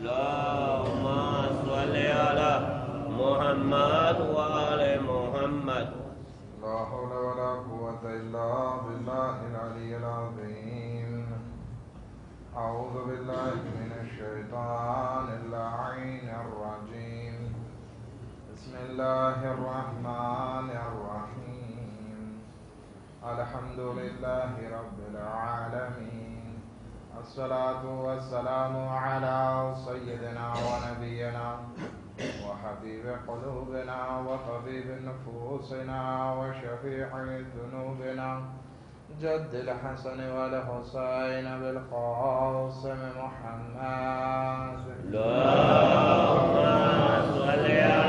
اللهم صل على محمد وآل محمد. لا حول ولا قوة إلا بالله العلي العظيم. أعوذ بالله من الشيطان اللعين الرجيم. بسم الله الرحمن الرحيم. الحمد لله رب العالمين. الصلاة والسلام على سيدنا ونبينا وحبيب قلوبنا وطبيب نفوسنا وشفيع ذنوبنا جد الحسن والحسين بالقاسم محمد. اللهم صل على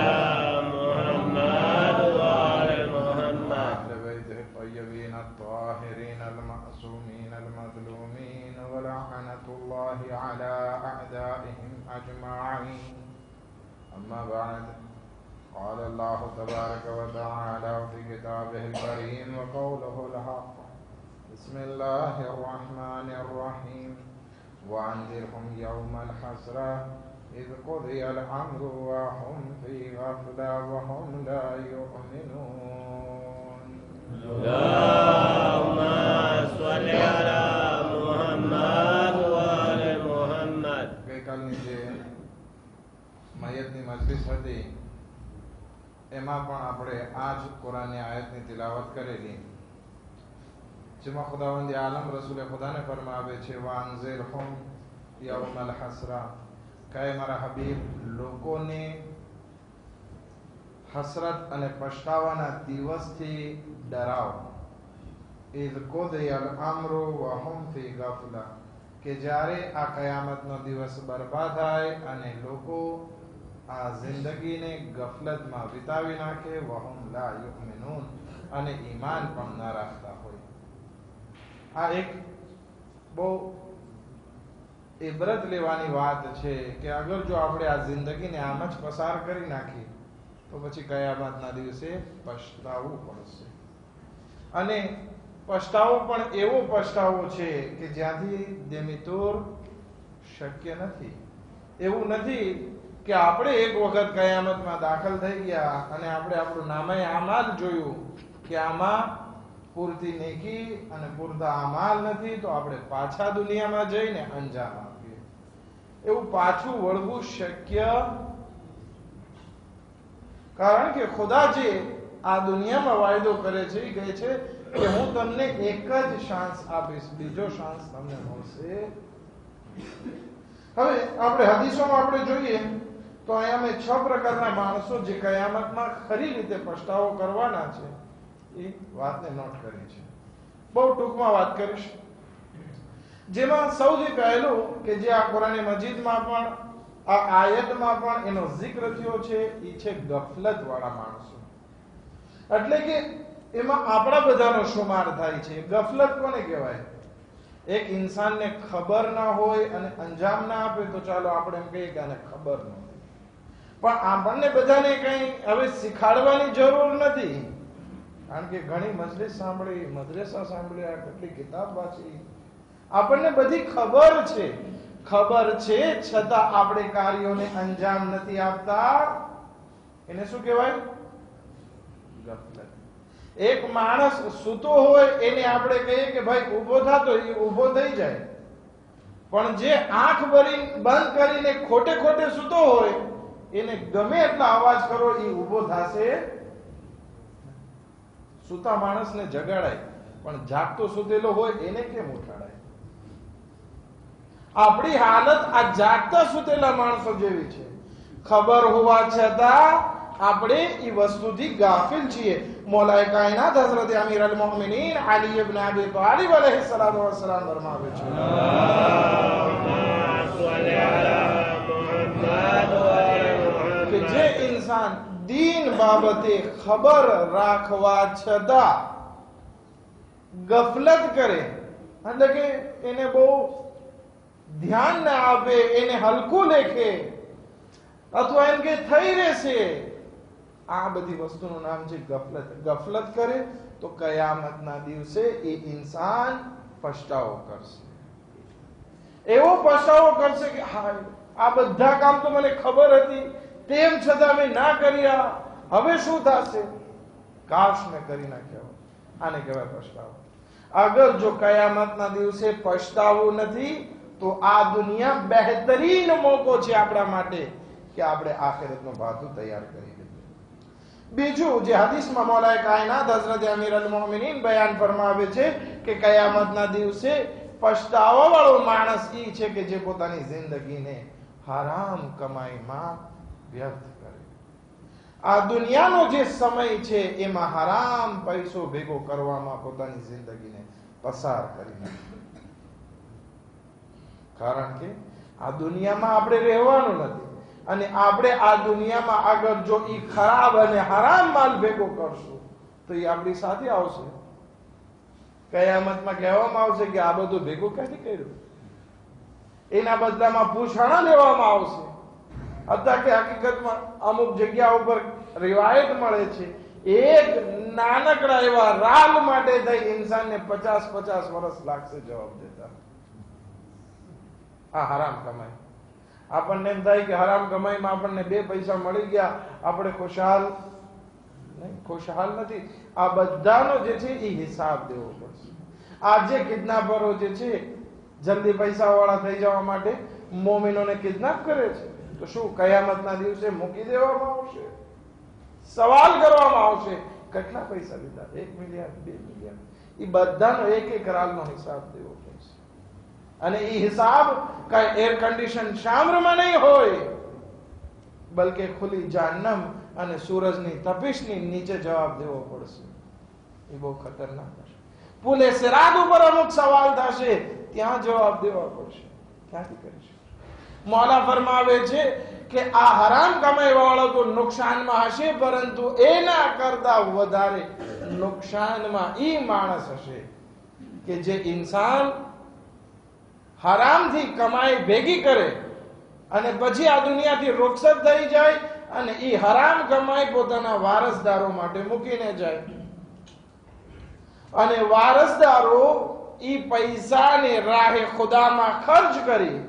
على أعدائهم أجمعين. أما بعد قال الله تبارك وتعالى في كتابه الكريم وقوله الحق بسم الله الرحمن الرحيم. وأنذرهم يوم الحسرة إذ قضي الأمر وهم في غفلة وهم لا يؤمنون. اللهم صل على મજલિસ હતી, એમાં પણ આપણે આ જ કુરાનની આયતની તિલાવત કરેલી. જેમાં ખુદાવંદી આલમ રસૂલે ખુદાને ફરમાવે છે વાનઝેર હોમ યૌમલ હસરા. કહે, મારા હબીબ, લોકોને હસરત અને પછતાવાના દિવસથી ડરાવો. Is કોદયલ અમરુ વહમ whom fee ગફલા. કે જ્યારે આ કયામતનો દિવસ બરબાદ થાય અને લોકો આ જિંદગીને ગફલતમાં વિતાવી નાખે, વહુમ લા યુમિનૂન, અને ઈમાન પણ ન રાખતા હોય. આ એક બહુ ઇબરત લેવાની વાત છે કે અગર જો આપણે આ જિંદગીને આમ જ પસાર કરી નાખી તો પછી કયામતના દિવસે પછતાવવું પડશે. અને પછતાવો પણ એવો પછતાવો છે કે જ્યાંથી દેમિતુર શક્ય નથી. એવું નથી કે આપણે એક વખત કયામતમાં દાખલ થઈ ગયા અને આપણે આપણું નામે જ જોયું કે આમાં પૂરતી નેકી અને પૂરતા અમાલ નથી, તો આપણે પાછા દુનિયામાં જઈને અંજામ આપીએ. એવું પાછું વળવું શક્ય કારણ કે ખુદા જે આ દુનિયામાં વાયદો કરે છે એ કહે છે કે હું તમને એક જ શાંસ આપીશ, બીજો શાંસ તમને મળશે. હવે આપણે હદીસોમાં આપણે જોઈએ તો અહીંયા મેં છ પ્રકારના માણસો જે કયામતમાં ખરી રીતે પસ્તાવો કરવાના છે, એ વાતને નોટ કરી છે બહુ ટૂંકમાં વાત કરીશ. જેમાં સૌથી પહેલું કે જે આ કુરાન મજીદમાં પણ, આ આયતમાં પણ એનો જિક્ર થયો છે, એ છે ગફલત વાળા માણસો. એટલે કે એમાં આપણા બધાનો શુમાર થાય છે. ગફલત કોને કહેવાય? એક ઇન્સાનને ખબર ના હોય અને અંજામ ના આપે તો ચાલો આપણે એમ કહીએ કે આને ખબર નથી પણ આપણને બધાને કઈ હવે શીખાડવાની જરૂર નથી. કારણ કે ઘણી મજલિસ સાંભળી, મદ્રેસા સાંભળી આ કેટલી કિતાબ વાંચી. આપણને બધી ખબર છે. ખબર છે, છતાં આપણે કાર્યોને અંજામ નથી આપતા. એને શું કહેવાય? એક માણસ સૂતો હોય એને આપણે કહીએ કે ભાઈ, ઊભો થતો એ ઊભો થઈ જાય. પણ જે આંખ ભરી બંધ કરીને ખોટે ખોટે સૂતો હોય એને ગમે એટલો અવાજ કરો, એ ઊભો થશે. સૂતા માણસને જગાડાય, પણ જાગતો સુતેલો હોય એને કેમ ઉઠાડાય? આપણી હાલત આ જાગતા સુતેલા માણસો જેવી છે. ખબર હોવા છતાં આપણે એ વસ્તુથી ગાફિલ છીએ. મોલાએ કાયનાત હઝરત અમીર અલ મોમિનીન અલી ઇબ્ન અબી તાલિબ અલૈહિ વ સલામ ફરમાવે છે. કે જે ઇન્સાન દીન બાબતે ખબર રાખવા છતાં ગફલત કરે. એટલે કે એને બહુ ધ્યાન ના આપે, એને હલકું લેખે અથવા એમ કે થઈ રહેશે. આ બધી વસ્તુનું નામ છે ગફલત. ગફલત કરે તો કયામતના દિવસે એ ઇન્સાન પસ્તાવો કરશે. એવો પસ્તાવો કરશે કે હા આ બધા કામ તો મને ખબર હતી. તેમ છતાં મેં ના કર્યા. હવે શું થશે? કાશ મેં કરી નાખ્યો આને કહેવાય પછતાવો. અગર જો કયામતના દિવસે પછતાવું નથી, તો આ દુનિયા બહેતરીન મોકો છે આપણા માટે કે આપણે આખિરતનો ભાથું તૈયાર કરી દઈએ બીજું, જે હદીસમાં મૌલાએ કાયનાત હઝરત અમીર અલ મોમિનીન બયાન ફરમાવે છે કે કયામતના દિવસે પછતાવા વાળો માણસ ઈ છે કે જે પોતાની જિંદગીને હરામ કમાઈમાં વ્યર્થ કરે. આ દુનિયાનો જે સમય છે, એમાં હરામ પૈસો ભેગો કરવામાં પોતાની જિંદગીને પસાર કરી કારણ કે આ દુનિયામાં આપણે રહેવાનું નથી. અને આપણે આ દુનિયામાં આગળ જો એ ખરાબ અને હરામ માલ ભેગો કરશું, તો એ આપણી સાથે આવશે. કયામતમાં કહેવામાં આવશે કે આ બધું ભેગું ક્યાંથી કર્યું? એના બદલામાં પૂછાણા લેવામાં આવશે. અત્યારે કે હકીકતમાં અમુક જગ્યા ઉપર રિવાયત મળે છે. એક નાનકડા એવા રાલ માટે થઈ ઇન્સાનને પચાસ પચાસ વર્ષ લાગશે જવાબ દેતા. આ હરામ કમાઈ. આપણને એમ થાય કે હરામ કમાઈમાં આપણને બે પૈસા મળી ગયા, આપણે ખુશહાલ ખુશહાલ નથી. આ બધાનો જે છે એ હિસાબ દેવો પડશે. આ જે કિડનેપરો જે છે, જલ્દી પૈસા વાળા થઈ જવા માટે મોમિનોને કિડનેપ કરે છે. તો શું કયામતના દિવસે મૂકી દેવામાં આવશે? સવાલ કરવામાં આવશે. કેટલા પૈસા લીધા? એક મિલિયન, બે મિલિયન. એ બધાનો એક એક રાલનો હિસાબ દેવો પડશે. અને એ હિસાબ કઈ એર કન્ડિશન શામ્રમાં નહીં હોય, બલકે ખુલી જાહન્નમ અને સૂરજની તપિશની નીચે જવાબ દેવો પડશે. એ બહુ ખતરનાક હશે. પુલે સિરાગ ઉપર અમુક સવાલ થશે, ત્યાં જવાબ દેવા પડશે. ક્યાંથી કરીશું? મૌલા ફરમાવે છે કે આ હરામ કમાઈ વાળો તો નુકસાનમાં હશે, પરંતુ એના કરતા વધારે નુકસાનમાં ઈ માણસ હશે કે જે ઇન્સાન હરામથી કમાઈ ભેગી કરે અને પછી આ દુનિયાથી રૂખસત થઈ જાય અને ઈ હરામ કમાઈ પોતાના વારસદારો માટે મૂકીને જાય. અને વારસદારો ઈ પૈસાને રાહે ખુદામાં ખર્ચ કરી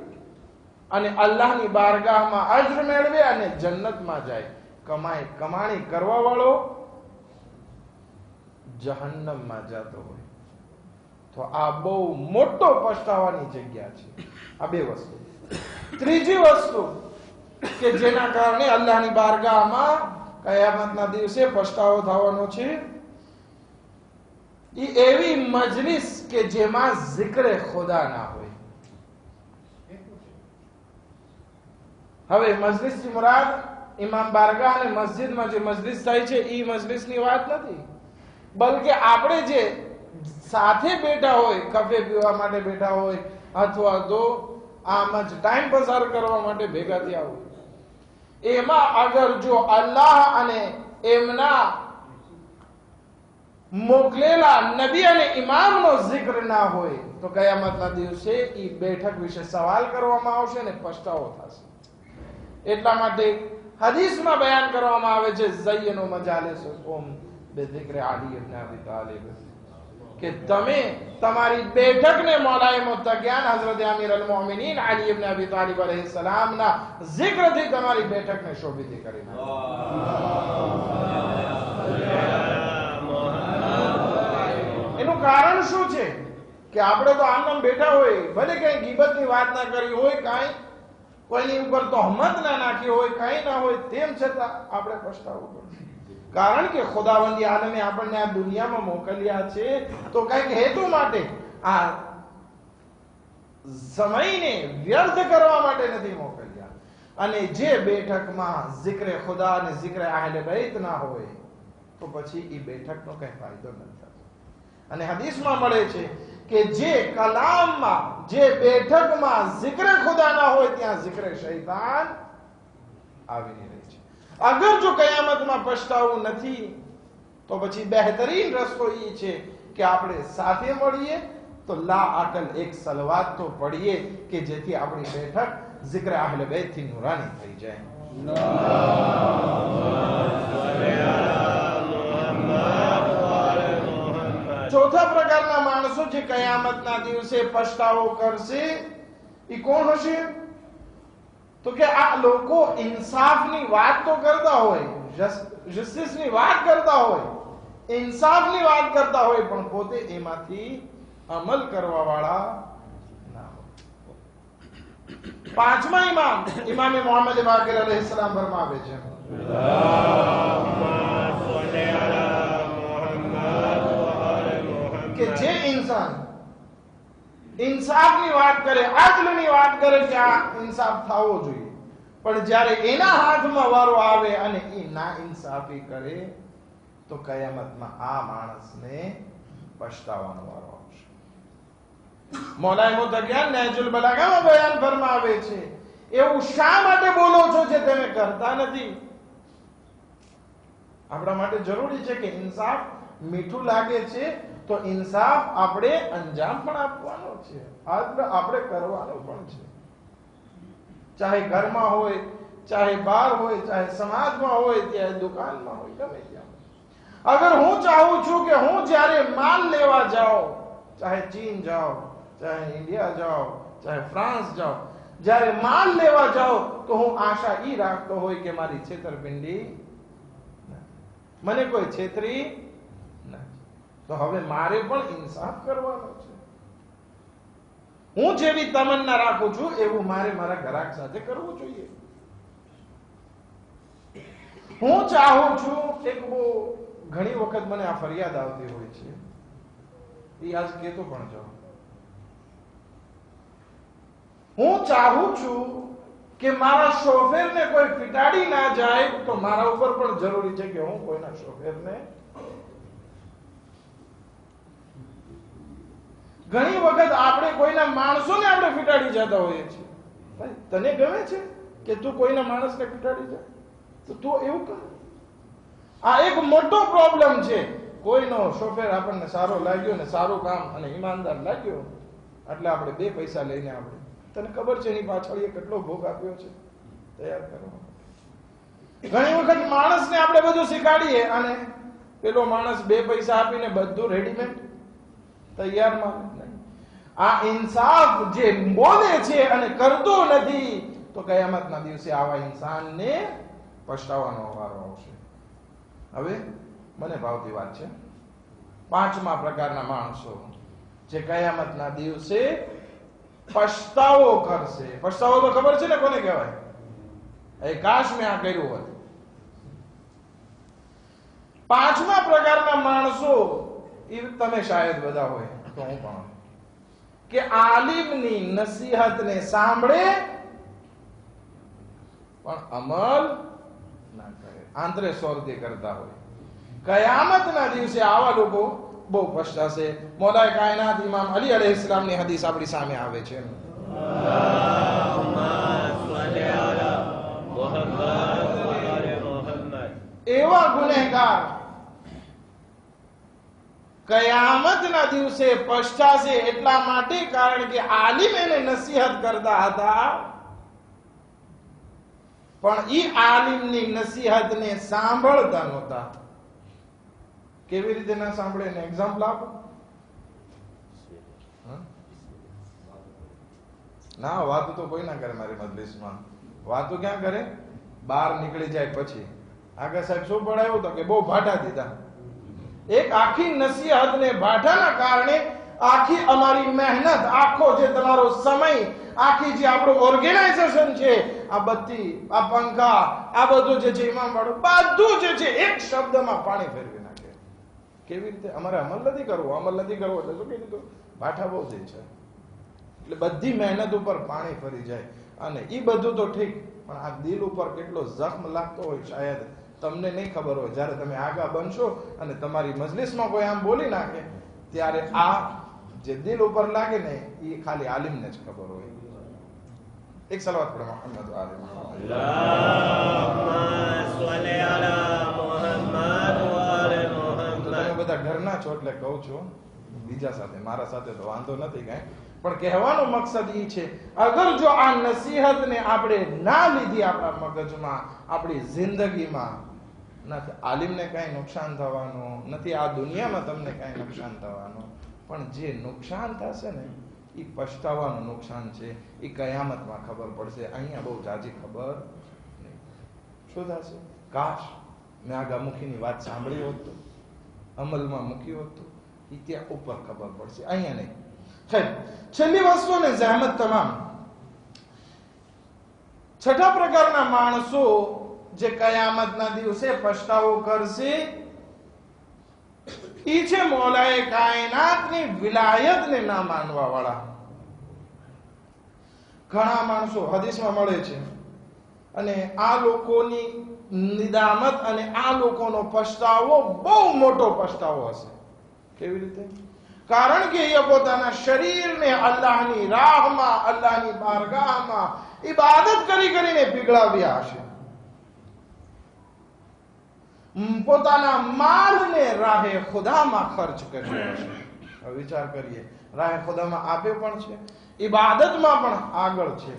અને અલ્લાહની બારગાહમાં અજ્ર મેળવે અને જન્નતમાં જાય. કમાય, કમાણી કરવા વાળો જહન્નમમાં જતો હોય. તો આ બહુ મોટો પસ્તાવાની જગ્યા છે. આ બે વસ્તુ. ત્રીજી વસ્તુ કે જેના કારણે અલ્લાહની બારગાહમાં કયામતના દિવસે પછતાવો થવાનો છે એ એવી મજલિસ કે જેમાં જિક્રે ખુદા ના હોય. હવે મજલિસની મુરાદ ઇમામ બારગાહ અને મસ્જિદમાં જે મજલિસ થાય છે એ મજલિસની વાત નથી. બલકે આપણે જે સાથે બેઠા હોય, કફે પીવા માટે બેઠા હોય, અથવા તો આમ જ ટાઈમ પસાર કરવા માટે ભેગા થયા હોય. એમાં અગર જો અલ્લાહ અને એમના મોકલેલા નબી અને ઇમામનો જિક્ર ના હોય, તો કયામતના દિવસે એ બેઠક વિશે સવાલ કરવામાં આવશે અને પસ્તાવો થશે. એટલા માટે હદીસમાં બયાન કરવામાં આવે છે ઝય્યનો મજાલિસુમ બેઝિકરે આલી ઇબ્ન અબી તાલિબ. કે તમે તમારી બેઠકને મોલાએ મુતગ્યાન હઝરત અમીર અલ મોમિનીન આલી ઇબ્ન અબી તાલિબ અલૈહિસ સલામના zikરથી તમારી બેઠકને શોભિત કરી નાખો. એનું કારણ શું છે? કે આપણે તો આમ આમ બેઠા હોય, ભલે કઈ ગીબતની વાત ના કરી હોય, કાંઈ કોઈની ઉપર તો હમત ના નાખી હોય, કાંઈ ના હોય, તેમ છતાં આપણે પછતાવું પડશે. કારણ કે ખુદાવંદી આલમે આપણને આ દુનિયામાં મોકલ્યા છે, તો કંઈક હેતુ માટે આ સમયને વ્યર્થ કરવા માટે નથી મોકલ્યા. અને જે બેઠકમાં જીકરે ખુદા અને જીકરે આહલે બૈત ના હોય, તો પછી એ બેઠકનો કઈ ફાયદો નથી થતો. અને હદીસમાં મળે છે કે જે કલામમાં, જે બેઠકમાં જિક્ર ખુદાના હોય, ત્યાં જિક્ર શૈતાન આવી રહે છે. અગર જો કયામતમાં પછતાવું નથી, તો પછી બહેતરીન રસ્તો એ છે કે આપણે સાથે મળીએ, તો લા આકલ એક સલવાત તો પડીએ કે જેથી આપણી બેઠક જિક્ર આહલ બેથી નુરાની થઈ જાય. ચોથા પ્રકારના માણસો જે કયામતના દિવસે પછતાવો કરશે એ કોણ હશે? તો કે આ લોકો ઇન્સાફની વાત તો કરતા હોય જસ્ટિસની વાત કરતા હોય, ઇન્સાફની વાત કરતા હોય, પણ પોતે એમાંથી અમલ કરવા વાળા ના હોય. પાંચમા ઇમામ ઇમામે મોહમ્મદ બાકીર અલૈહિસ સલામ ફરમાવે છે. કે જે ઇન્સાન ઇન્સાફની વાત કરે આદલની વાત કરે કે આ ઇન્સાફ થવો જોઈએ. પણ જ્યારે એના હાથમાં વારો આવે અને એ ના ઇન્સાફી કરે, તો કયામતમાં આ માણસને પછતાવાનો વારો આવશે. મોલાય મુતકિયાન નહેજુલ બલાગામાં બયાન ફરમાવે છે, એવું શા માટે બોલો છો જે તમે કરતા નથી? આપણા માટે જરૂરી છે કે ઇન્સાફ મીઠું લાગે છે તો ઇન્સાફ આપણે અંજામ પણ આપવાનો છે. આપણે કરવાનો પણ છે. ચાહે ઘરમાં હોય, ચાહે બહાર હોય, ચાહે સમાજમાં હોય, ચાહે દુકાનમાં હોય, ગમે અગર હું ચાહું છું કે હું જ્યારે માલ લેવા જાઉં, ચાહે ચીન જાઓ ચાહે ઇન્ડિયા જાઓ ચાહે ફ્રાન્સ જાઓ જ્યારે માલ લેવા જાઓ તો હું આશા ઈ રાખતો હોય કે મારી છેતરપિંડી મને કોઈ છેતરી તો હવે મારે પણ ઇન્સાફ કરવાનો છે. હું જેવી તમન્ના રાખું છું, એવું મારે મારા ગ્રાહક સાથે કરવું જોઈએ. હું ચાહું છું, એક બહુ ઘણી વખત મને આ ફરિયાદ આવતી હોય છે. એ આજ કેતો પણ જાઉં. હું ચાહું છું કે મારા શોફેરને કોઈ ફિટાડી ના જાય, તો મારા ઉપર પણ જરૂરી છે કે હું કોઈના શોફેરને ઘણી વખત આપણે કોઈના માણસોને આપણે ફિટાડી જતા હોઈએ છીએ. તને ગમે છે કે તું કોઈના માણસને ફીટાડી જાય? તો તું એવું કર. આ એક મોટો પ્રોબ્લેમ છે. કોઈનો શોફેર આપણને સારો લાગ્યો ને સારું કામ અને ઈમાનદાર લાગ્યો, એટલે આપણે બે પૈસા લઈને આપણે. તને ખબર છે એની પાછળ એ કેટલો ભોગ આપ્યો છે? તૈયાર કરવા ઘણી વખત માણસને આપણે બધું શીખાડીએ અને પેલો માણસ બે પૈસા આપીને બધું રેડીમેડ તૈયાર માલ. નહીં આ ઇન્સાફ જે બોલે છે અને કરતો નથી, તો કયામતના દિવસે આવા ઇન્સાનને પછતાવાનો વારો આવશે. હવે મને ભાવતી વાત છે. પાંચમા પ્રકારના માણસો જે કયામતના દિવસે પછતાવો કરશે. પછતાવો તો ખબર છે ને કોને કહેવાય? એ કાશ મેં આ કર્યું હોત. પાંચમા પ્રકારના માણસો, એ તમે શાયદ બધા હોય, તો હું પણ. કે આલિમની નસીહતને સાંભળે પણ અમલ ના કરે. આંતરે સ્વર્થી કરતા હોય. કયામતના દિવસે આવા લોકો બહુ પસ્તાશે મોલાય કાયનાત ઇમામ અલી અલૈહિસ ઇસ્લામની હદીસ આપણી સામે આવે છે. એવા ગુનેગાર કયામતના દિવસે પછતાશે એટલા માટે કારણ કે આલિમ એને નસીહત કરતા હતા. પણ ઈ આલિમની નસીહતને સાંભળતા નહોતા. કેવી રીતે ના સાંભળે ને એક્ઝામ્પલ આપો. ના, વાતો તો કોઈ ના કરે મારી મજલિસમાં. વાતો ક્યાં કરે? બહાર નીકળી જાય પછી. આગળ સાહેબ શું પડાયું તો કે બહુ ભાટા દીધા. એક આખી નસીહત ને ભાટાના કારણે આખી અમારી મહેનત, આખો જે તમારો સમય, આખી જે આપણું ઓર્ગેનાઇઝેશન છે, આ બત્તી, આ પંખા, આ બધું જે છે ઇમામ વાળું, બધું જે છે, એક શબ્દમાં પાણી ફેરવી નાખે. કેવી રીતે? અમારે અમલ નથી કરવું, અમલ નથી કરવું એટલે શું કીધું ભાઠા બહુ દે છે એટલે બધી મહેનત ઉપર પાણી ફરી જાય. અને એ બધું તો ઠીક, પણ આ દિલ ઉપર કેટલો જખમ લાગતો હોય શાયદ. તમને નહીં ખબર હોય. જ્યારે તમે આગા બનશો અને તમારી મજલિસમાં કોઈ આમ બોલી નાખે, ત્યારે આ જે દિલ ઉપર લાગે ને, એ ખાલી આલિમને જ ખબર હોય. એક સલાવત પડે મોહમ્મદ તમે બધા ઘરના છો એટલે કહું છું, બીજા સાથે, મારા સાથે તો વાંધો નથી કાંઈ. પણ કહેવાનો મકસદ એ છે, અગર જો આ નસીહતને આપણે ના લીધી આપણા મગજમાં, આપણી જિંદગીમાં નથી. આલિમને કાંઈ નુકસાન થવાનું નથી. આ દુનિયામાં તમને કાંઈ નુકસાન થવાનું. પણ જે નુકસાન થશે ને એ પછતાવાનું નુકસાન છે. એ કયામતમાં ખબર પડશે. અહીંયા બહુ જાજી ખબર શું થશે? કાશ મેં આગામુખીની વાત સાંભળી હોત અમલમાં મૂકી હોત એ ત્યાં ઉપર ખબર પડશે. અહીંયા નહીં. છેલ્લી વસ્તુ ને જહેમત તમામ. છઠ્ઠા પ્રકારના માણસો જે કયામતના દિવસે પસ્તાવો કરશે, ઈ છે મોલાએ કાયનાતની વિલાયતને ના માનવા વાળા ઘણા માણસો હદીસમાં મળે છે, અને આ લોકોની નિદામત અને આ લોકોનો પસ્તાવો બહુ મોટો પસ્તાવો હશે. કેવી રીતે? કારણ કે એ પોતાના શરીરને અલ્લાહની રાહમાં, અલ્લાહની બારગાહમાં ઇબાદત કરી કરીને પીગળાવ્યા હશે. પોતાના માલને રાહે ખુદામાં ખર્ચ કર્યો છે. વિચાર કરીએ રાહે ખુદામાં આપે પણ છે ઇબાદતમાં પણ આગળ છે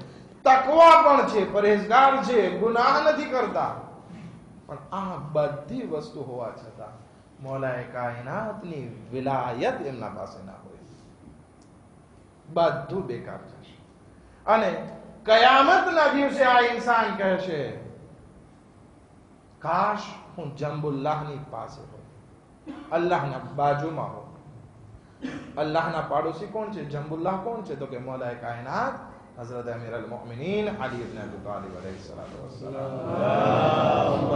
તકવા પણ છે પરેશગાર છે ગુનાહ નથી કરતા. પણ આ બધી વસ્તુ હોવા છતાં મોલાએ કાયનાતની વિલાયત એમના પાસે ના હોય. બધું બેકાર જશે અને કયામતના દિવસે આ ઇન્સાન કહેશે કાશ હું જંબુલ્લાહની પાસે હોય અલ્લાહના બાજુમાં હો અલ્લાહના પાડોશી કોણ છે જંબુલ્લાહ કોણ છે તો કે મોલાએ કાયનાત હઝરત અમીર અલ મોમિનીન અલી ઇબ્ન અબી તાલિબ અલૈહિ સલાતુ વસ્સલામ اللهم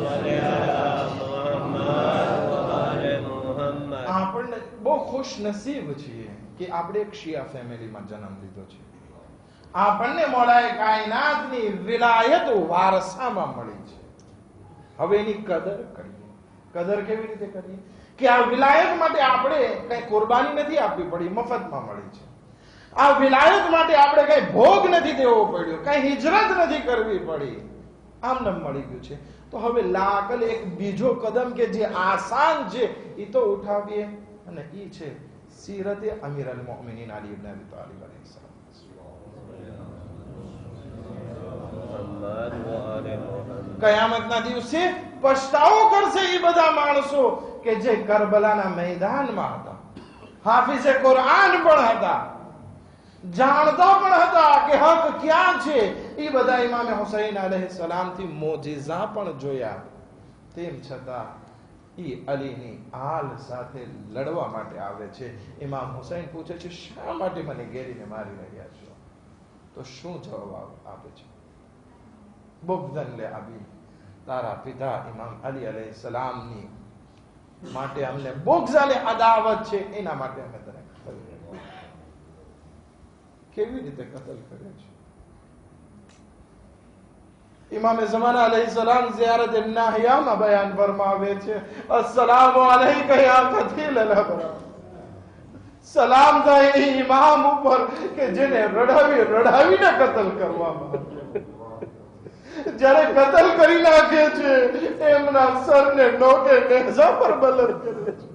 صل على محمد وآل محمد આપણને બહુ ખુશ નસીબ છીએ કે આપણે એક શિયા ફેમિલીમાં જન્મ લીધો છે આપણને મોલાએ કાયનાતની વિલાયત વારસામાં મળી છે હવે એની કદર કરીએ કદર કેવી રીતે કરીએ કે આ વિલાયત માટે આપણે કઈ કુરબાની નથી આપવી પડી મફતમાં મળી છે આ વિલાયત માટે આપણે કઈ ભોગ નથી દેવો પડ્યો કઈ હિજરત નથી કરવી પડી આમ નામ મળી ગયું છે તો હવે લાકલ એક બીજો કદમ કે જે આસાન છે એ તો ઉઠાવીએ અને એ છે સીરતે અમીર અલ મોમિનીન અલી ઇબ્ન અબી તાલિબ અલૈહિ સલામ محمد وآل محمد કયામતના દિવસે પછતાવો કરશે એ બધા માણસો કે જે કરબલાના મેદાનમાં હતા. હાફિઝે કુરાન પણ હતા. જાણતા પણ હતા કે હક ક્યાં છે? એ બધા ઇમામે હુસૈન અલૈહિ સલામથી મોજિઝા પણ જોયા. તેમ છતાં એ અલીની આલ સાથે લડવા માટે આવે છે. ઇમામ હુસૈન પૂછે છે, શા માટે મને ઘેરીને મારી રહ્યા છો? તો શું જવાબ આપે છે? બુગદન લે અબી તારા પિતા ઇમામ અલી અલૈહિ સલામની માટે અમને બોગઝાલે અદાવત છે, એના માટે અમે તને કતલ કેવી રીતે કતલ કર્યો છે? ઇમામે ઝમાના અલૈહિ સલામ ઝિયારત નાહિયામાં બયાન ફરમાવે છે, અસલામ અલૈકા યા કથીલ સલામ થાય ઇમામ ઉપર કે જેને રડાવી, રડાવીને કતલ કરવામાં જ્યારે કતલ કરી નાખે છે, એમના સરને નોકે નેઝા પર બલર કરે છે.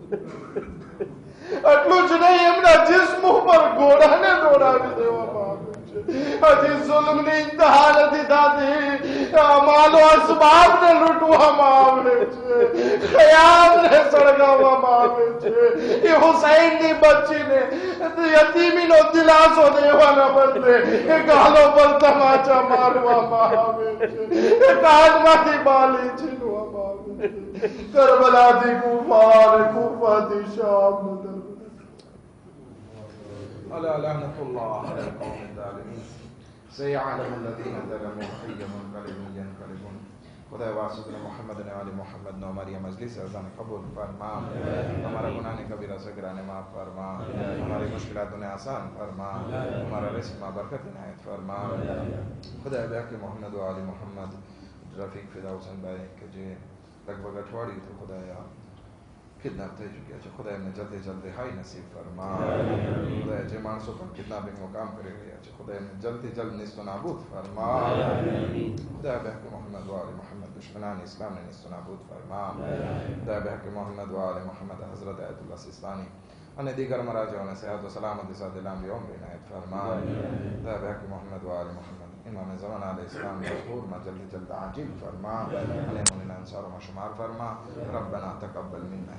એટલું જ નહીં, એમના જિસ્મ ઉપર ઘોડાને દોડાવી દેવામાં આવે છે હજી જુલ્મની ઇંતહા નથી થતી આ માલો અસબાબને લૂંટવામાં આવે છે ખયાલને સળગાવવામાં આવે છે એ હુસૈનની બચ્ચીને યતીમીનો દિલાસો દેવાના બદલે એ ગાલો પર તમાચા મારવામાં આવે છે એ કાનમાંથી બાલી છીનવામાં આવે છે કરબલાથી કુફા અને કુફાથી શામ ألا لعنة الله على القوم الظالمين؟ سيعلم الذين ظلموا حي منقلب ينقلب خدا واسط محمد نے علی محمد نو ہماری مجلس اذان قبول فرما. ہمارا گناہ نے کبیرہ صغیرہ گرانے معاف فرما. ہماری مشکلات نے آسان فرما. ہمارا رزق ما برکت عنایت فرما. خدا بیا کہ محمد و علی محمد رفیق فدا حسین بھائی کہ جو لگ بھگ اٹھواڑی تو خدا یا કિડનેપ થઈ ચૂક્યા છે. ખુદા એમને જલ્દી જલ્દી હાઈ નસીબ ફરમા જે માણસો પણ કિડનેપિંગનું કામ કરી રહ્યા છે ખુદા એમને જલ્દી જલ્દ નિસ્તનાબૂદ ફરમા ખુદા બહેક મોહમ્મદ વાલે મોહમ્મદ દુશ્મનાન ઇસ્લામને નિસ્તનાબૂદ ફરમા ખુદા બહેક મોહમ્મદ વાલે મોહમ્મદ હઝરત આયતુલ્લા સિસ્તાની અને દીગર મરાજાઓને સહેતો સલામતી સાથે લાંબી ઉમરી નાયત ફરમા ખુદા બહેક મોહમ્મદ વાલે મોહમ્મદ ઇમામે જમાન આલે ઇસ્લામ મશહૂરમાં જલ્દી જલ્દ આજીબ ફરમા અને انصار مشمار فرما ربنا تقبل منا